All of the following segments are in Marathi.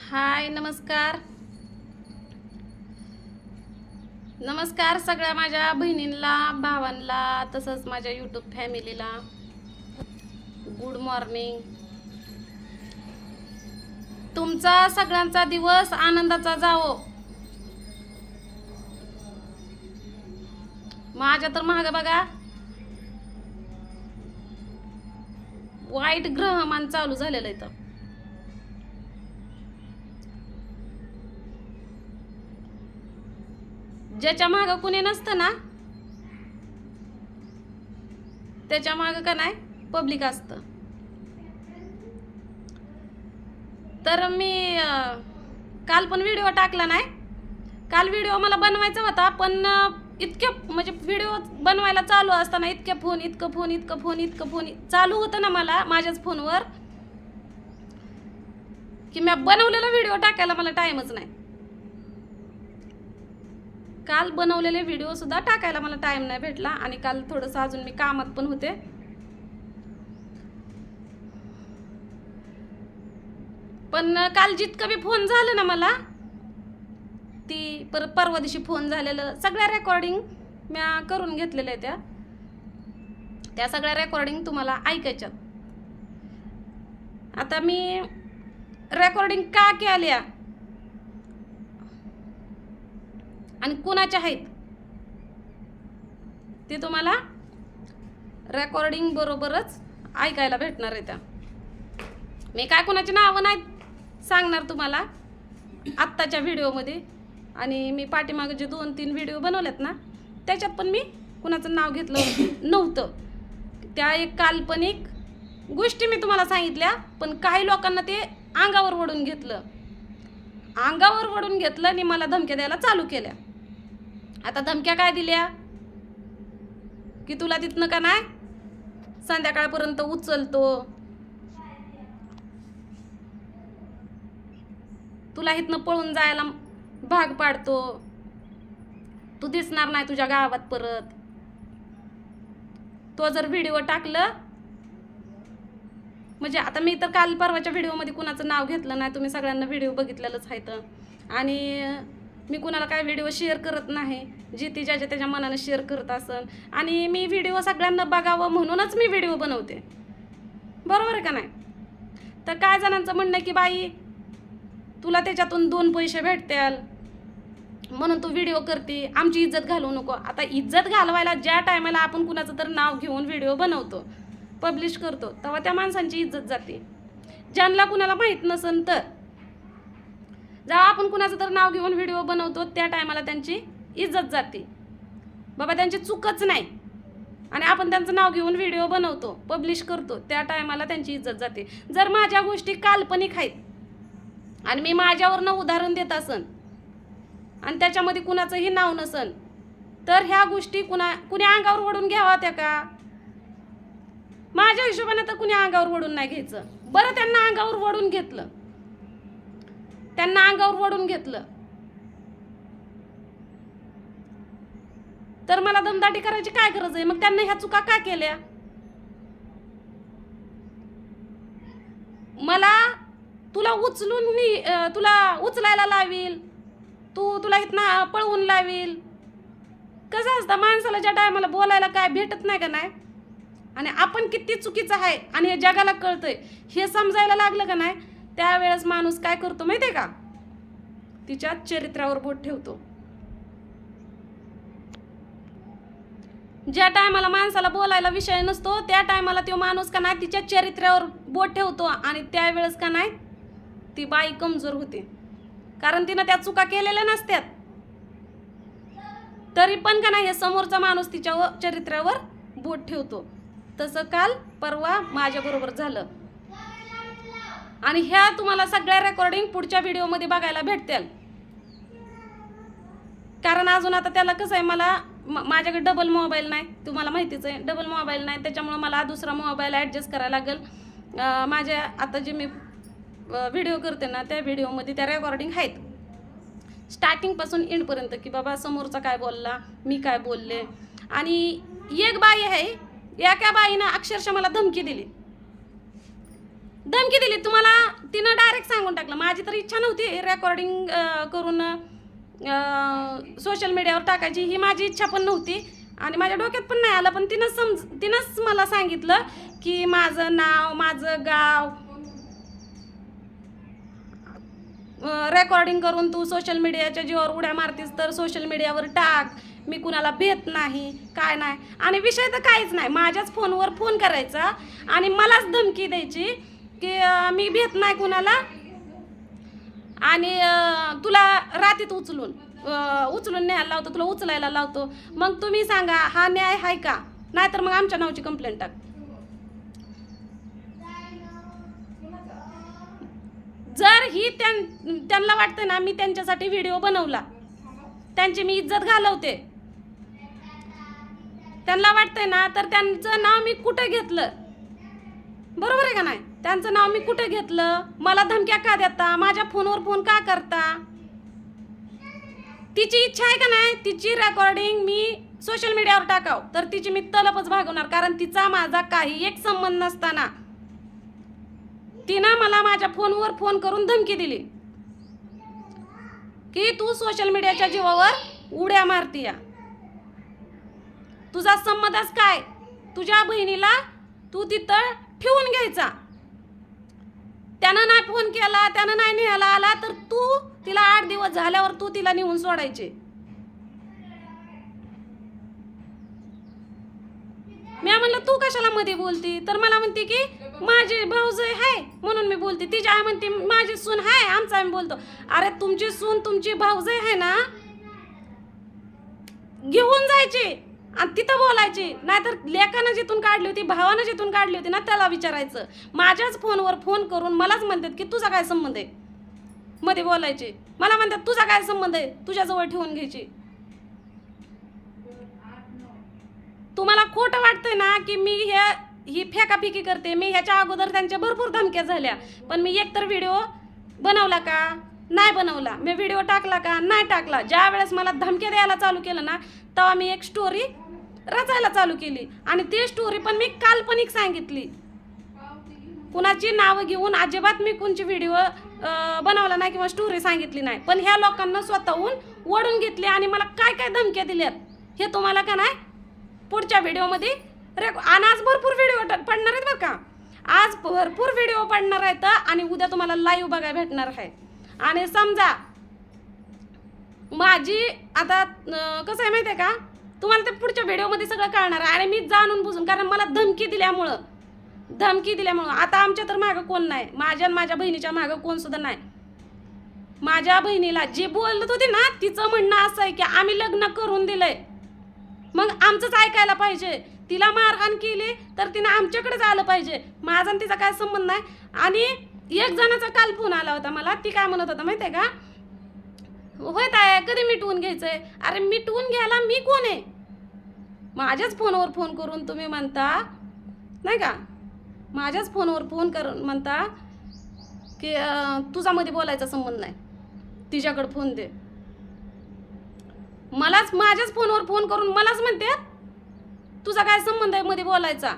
हाय नमस्कार. नमस्कार सगळ्या माझ्या बहिणींना भावांना तसंच माझ्या यूट्यूब फॅमिलीला गुड मॉर्निंग तुमचा सगळ्यांचा दिवस आनंदाचा जावो. माझ्या तर महाग बघा. वाईट ग्रहमान चालू झालेलं इथं. ज्याच्या मागं कुणी नसतं ना त्याच्या मागं का नाही? पब्लिक असतं. तर मी काल पण व्हिडिओ टाकला नाही. काल व्हिडिओ मला बनवायचा होता पण इतके म्हणजे व्हिडिओ बनवायला चालू असताना इतके फोन इतकं फोन इतकं फोन इतकं फोन चालू होतं ना मला माझ्याच फोनवर की मी बनवलेला व्हिडिओ टाकायला मला टाईमच नाही. काल बनवलेले व्हिडिओ सुद्धा टाकायला मला टाइम नाही भेटला आणि काल थोडंसं अजून मी कामात पण होते. पण काल जितकं बी फोन झालं ना मला ती परत परवा दिवशी फोन झालेलं सगळ्या रेकॉर्डिंग म्या करून घेतलेल्या आहेत त्या. त्या सगळ्या रेकॉर्डिंग तुम्हाला ऐकायच्यात. आता मी रेकॉर्डिंग का केल्या? आणि कुणाच्या आहेत? ते तुम्हाला रेकॉर्डिंग बरोबरच ऐकायला भेटणार आहे त्या. मी काय कुणाची नावं नाहीत सांगणार तुम्हाला आत्ताच्या व्हिडिओमध्ये. आणि मी पाठीमागे जे दोन तीन व्हिडिओ बनवलेत ना त्याच्यात पण मी कुणाचं नाव घेतलं नव्हतं. त्या एक काल्पनिक गोष्टी मी तुम्हाला सांगितल्या पण काही लोकांना ते अंगावर ओढून घेतलं. अंगावर ओढून घेतलं आणि मला धमक्या द्यायला चालू केल्या. आता धमक्या काय दिल्या? की तुला तिथनं का नाही? संध्याकाळपर्यंत उचलतो. तुला इथनं पळून जायला भाग पाडतो. तू दिसणार नाही तुझ्या गावात परत. तो जर व्हिडिओ टाकलं म्हणजे आता मी तर काल परवाच्या व्हिडिओमध्ये कुणाचं नाव घेतलं नाही तुम्ही सगळ्यांना व्हिडिओ बघितलेलंच आहे तर. आणि मी कुणाला काय व्हिडिओ शेअर करत नाही. जी ती ज्याच्या त्याच्या मनानं शेअर करत असन. आणि मी व्हिडिओ सगळ्यांना बघावं म्हणूनच मी व्हिडिओ बनवते. बरोबर आहे का नाही? तर काय जणांचं म्हणणं आहे की बाई तुला त्याच्यातून दोन पैसे भेटतील. म्हणून तू व्हिडिओ करते. आमची इज्जत घालवू नको. आता इज्जत घालवायला ज्या टायमाला आपण कुणाचं तर नाव घेऊन व्हिडिओ बनवतो पब्लिश करतो तेव्हा त्या माणसांची इज्जत जाते. ज्यांना कुणाला माहीत नसेल तर. जेव्हा आपण कुणाचं तर नाव घेऊन व्हिडिओ बनवतो त्या टायमाला त्यांची इज्जत जाते. बाबा त्यांची चूकच नाही. आणि आपण त्यांचं नाव घेऊन व्हिडिओ बनवतो पब्लिश करतो त्या टायमाला त्यांची इज्जत जाते. जर माझ्या गोष्टी काल्पनिक आहेत आणि मी माझ्यावरनं उदाहरण देत असन आणि त्याच्यामध्ये कुणाचंही नाव नसन तर ह्या गोष्टी कुणा कुणी अंगावर ओढून घ्यावा त्या का? माझ्या हिशोबाने तर कुणी अंगावर ओढून नाही घ्यायचं. बरं त्यांना अंगावर ओढून घेतलं. त्यांना अंगावर ओढून घेतलं. तर मला दमदाटी करायची काय गरज आहे? मग त्यांना ह्या चुका का केल्या? मला तुला उचलून नी- तुला उचलायला लावील. तू तुला इथनं पळवून लावील. कसं असतं माणसाला ज्या टायमाला बोलायला काय भेटत नाही का नाही? आणि आपण किती चुकीचं आहे आणि हे जगाला कळतंय. हे समजायला लागलं का नाही? त्यावेळेस माणूस काय करतो माहितीये का? तिच्या चरित्रावर बोट ठेवतो. ज्या टायमाला माणसाला बोलायला विषय नसतो त्या टायमाला तो माणूस का नाही तिच्या चरित्र्यावर बोट ठेवतो आणि त्यावेळेस का नाही ती बाई कमजोर होते. कारण तिनं त्या चुका केलेल्या नसत्यात. तरी पण का नाही हे समोरचा माणूस तिच्या व- चरित्र्यावर बोट ठेवतो. तसं काल परवा माझ्याबरोबर झालं. आणि ह्या तुम्हाला सगळ्या रेकॉर्डिंग पुढच्या व्हिडिओमध्ये बघायला भेटतील. कारण अजून आता त्याला कसं आहे मला म- माझ्याकडे डबल मोबाईल नाही. तुम्हाला माहितीच आहे डबल मोबाईल नाही. त्याच्यामुळं मला दुसरा मोबाईल ॲडजस्ट करायला लागेल. माझ्या आता जे मी व्हिडिओ करते ना त्या व्हिडिओमध्ये त्या रेकॉर्डिंग आहेत. स्टार्टिंगपासून एंडपर्यंत की बाबा समोरचा काय बोलला मी काय बोलले. आणि एक बाई आहे एका बाईनं अक्षरशः मला धमकी दिली. धमकी दिली. तुम्हाला तिनं डायरेक्ट सांगून टाकलं. माझी तर इच्छा नव्हती रेकॉर्डिंग करून सोशल मीडियावर टाकायची. ही माझी इच्छा पण नव्हती. आणि माझ्या डोक्यात पण नाही आलं. पण तिनं समज तिनंच मला सांगितलं की माझं नाव माझं गाव रेकॉर्डिंग करून तू सोशल मीडियाच्या जीवावर उड्या मारतीस तर सोशल मीडियावर टाक. मी कुणाला भेट नाही काय नाही. आणि विषय तर काहीच नाही. माझ्याच फोनवर फोन करायचा आणि मलाच धमकी द्यायची. की मी भेट नाही कुणाला. आणि तुला रातीत उचलून उचलून न्यायला लावतो तुला उचलायला लावतो. मग तुम्ही सांगा हा न्याय आहे का? नाहीतर मग आमच्या नावाची कंप्लेंट टाक. जर ही त्यां त्यांना वाटतं ना मी त्यांच्यासाठी व्हिडिओ बनवला. त्यांची मी इज्जत घालवते. त्यांना वाटतंय ना तर त्यांचं नाव मी कुठं घेतलं? बरोबर आहे का नाही? त्यांचं नाव मी कुठं घेतलं? मला धमक्या का देता? माझ्या फोनवर फोन का करता? तिची इच्छा आहे का नाही? तिची रेकॉर्डिंग मी सोशल मीडियावर टाकाव. तर तिची मी तलपच भागवणार कारण तिचा माझा काही एक संबंध नसताना तिनं मला माझ्या फोनवर फोन करून धमकी दिली. की तू सोशल मीडियाच्या जीवावर उड्या मारतीया. तुझा संबंधच काय? तुझ्या बहिणीला तू तिथं ठेवून घ्यायचा. त्यानं नाही फोन केला त्यानं नाही न्यायला आला तर तू तिला आठ दिवस झाल्यावर तू तिला नेऊन सोडायचे. मी म्हणलं तू कशाला मध्ये बोलती? तर मला म्हणते की माझे भाऊज आहे म्हणून मी बोलते. तिची आई म्हणते माझी सून आहे आमचा आम्ही बोलतो. अरे तुमची सून तुमची भाऊज आहे ना घेऊन जायची. आणि तिथं बोलायची. नाहीतर लेखानं जिथून काढली होती भावानं जिथून काढली होती ना त्याला विचारायचं. माझ्याच फोनवर फोन करून मलाच म्हणतात की तुझा काय संबंध आहे? मध्ये बोलायचे. मला म्हणतात तुझा काय संबंध आहे? तुझ्याजवळ ठेवून घ्यायची. तुम्हाला खोटं वाटतंय ना की मी ह्या ही फेकाफेकी करते. मी ह्याच्या अगोदर त्यांच्या भरपूर धमक्या झाल्या. पण मी एकतर व्हिडिओ बनवला का? नाही बनवला. मी व्हिडिओ टाकला का? नाही टाकला. ज्या वेळेस मला धमक्या द्यायला चालू केलं ना तेव्हा मी एक स्टोरी रचायला चालू केली. आणि ती स्टोरी पण मी काल्पनिक सांगितली. कुणाची नावं घेऊन अजिबात मी कोणची व्हिडिओ बनवला नाही किंवा स्टोरी सांगितली नाही. पण ह्या लोकांना स्वतःहून ओढून घेतली आणि मला काय काय धमक्या दिल्यात हे तुम्हाला का नाही? पुढच्या व्हिडिओमध्ये रेक आणि आज भरपूर व्हिडिओ पडणार आहेत बरं का? आज भरपूर व्हिडिओ पडणार आहेत आणि उद्या तुम्हाला लाईव्ह बघायला भेटणार आहे. आणि समजा माझी आता कसं आहे माहिती आहे का? तुम्हाला ते पुढच्या व्हिडिओमध्ये सगळं कळणार आहे. आणि मी जाणून बुजून कारण मला धमकी दिल्यामुळं. धमकी दिल्यामुळं. आता आमच्या तर मागं कोण नाही? माझ्या आणि माझ्या बहिणीच्या मागं कोण सुद्धा नाही. माझ्या बहिणीला जे बोलत होते ना तिचं म्हणणं असं आहे की आम्ही लग्न करून दिलंय. मग आमचंच ऐकायला पाहिजे. तिला मारहाण केली तर तिनं आमच्याकडेच आलं पाहिजे. माझा आणि तिचा काय संबंध नाही? आणि एक जणाचा काल फोन आला होता मला. ती काय म्हणत होता माहिती आहे का? होय ताया कधी मिटवून घ्यायचंय? अरे मिटवून घ्यायला मी कोण आहे? माझ्याच फोनवर फोन करून तुम्ही म्हणता नाही का? माझ्याच फोनवर फोन करून म्हणता की अं, तुझा मध्ये बोलायचा संबंध नाही. तिच्याकडे फोन दे. मलाच माझ्याच फोनवर फोन करून मलाच म्हणते तुझा काय संबंध आहे मध्ये बोलायचा?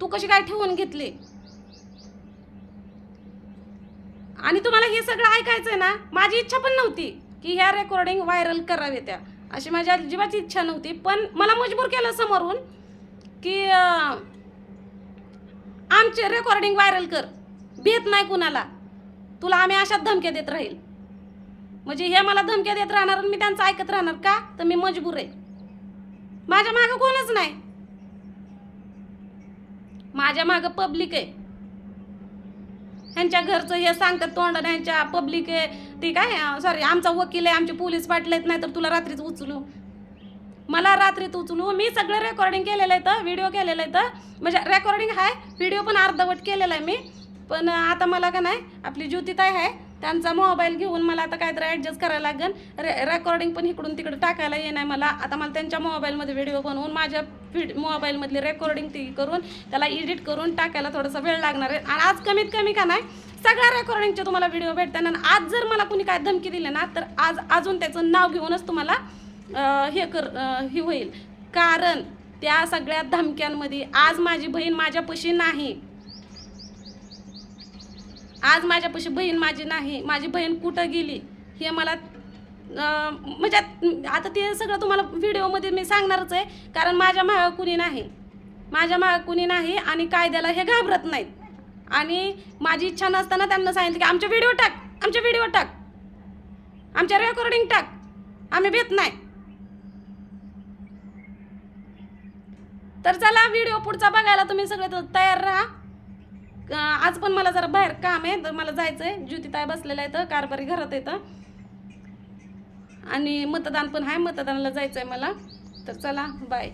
तू कशी काय ठेवून घेतली? आणि तुम्हाला हे सगळं ऐकायचं आहे ना? माझी इच्छा पण नव्हती. की ह्या रेकॉर्डिंग व्हायरल कराव्या त्या. अशी माझ्या अजिबाची इच्छा नव्हती पण मला मजबूर केलं समोरून की आमचे रेकॉर्डिंग व्हायरल कर. भेट नाही कुणाला. तुला आम्ही अशाच धमक्या देत राहील. म्हणजे हे मला धमक्या देत राहणार आणि मी त्यांचं ऐकत राहणार का? तर मी मजबूर आहे. माझ्या मागं कोणच नाही. माझ्या मागं पब्लिक आहे. ह्यांच्या घरचं हे सांगतात तोंडाने ह्यांच्या पब्लिक आहे. ती काय सॉरी आमचा वकील आहे आमचे पोलीस पाटील आहेत नाही तर तुला रात्रीच उचलू. मला रात्रीत उचलू. मी सगळं रेकॉर्डिंग केलेलं आहे तर व्हिडिओ केलेलं आहे तर म्हणजे रेकॉर्डिंग आहे व्हिडिओ पण अर्धवट केलेला आहे मी. पण आता मला का नाही आपली ज्योतिताई आहे त्यांचा मोबाईल घेऊन मला आता काहीतरी ॲडजस्ट करायला लागेल. रे रेकॉर्डिंग पण इकडून तिकडे टाकायला ये नाही मला. आता मला त्यांच्या मोबाईलमध्ये व्हिडिओ बनवून माझ्या व्हिड मोबाईलमधली रेकॉर्डिंग ती करून त्याला एडिट करून टाकायला थोडासा वेळ लागणार आहे. आणि आज कमीत कमी का नाही सगळ्या रेकॉर्डिंगचे तुम्हाला व्हिडिओ भेटतात आणि आज जर मला कुणी काय धमकी दिली ना तर आज अजून त्याचं नाव घेऊनच तुम्हाला हे कर हे होईल. कारण त्या सगळ्या धमक्यांमध्ये आज माझी बहीण माझ्यापाशी नाही. आज माझ्यापाशी बहीण माझी नाही माझी बहीण कुठं गेली हे मला म्हणजे आता ते सगळं तुम्हाला व्हिडिओमध्ये मी सांगणारच आहे कारण माझ्या मागं कुणी नाही. माझ्या मागं कुणी नाही आणि कायद्याला हे घाबरत नाहीत. आणि माझी इच्छा नसताना त्यांना सांगितलं की आमचे व्हिडिओ टाक आमचे व्हिडिओ टाक आमच्या रेकॉर्डिंग टाक आम्ही भेट नाही. तर चला व्हिडिओ पुढचा बघायला तुम्ही सगळे तयार राहा. आज पण मला जरा बाहेर काम आहे तर मला जायचं आहे ज्योतिताई बसलेलं आहे तर कारभारी घरात येतं आणि मतदान पण आहे मतदानाला जायचं आहे मला. तर चला बाय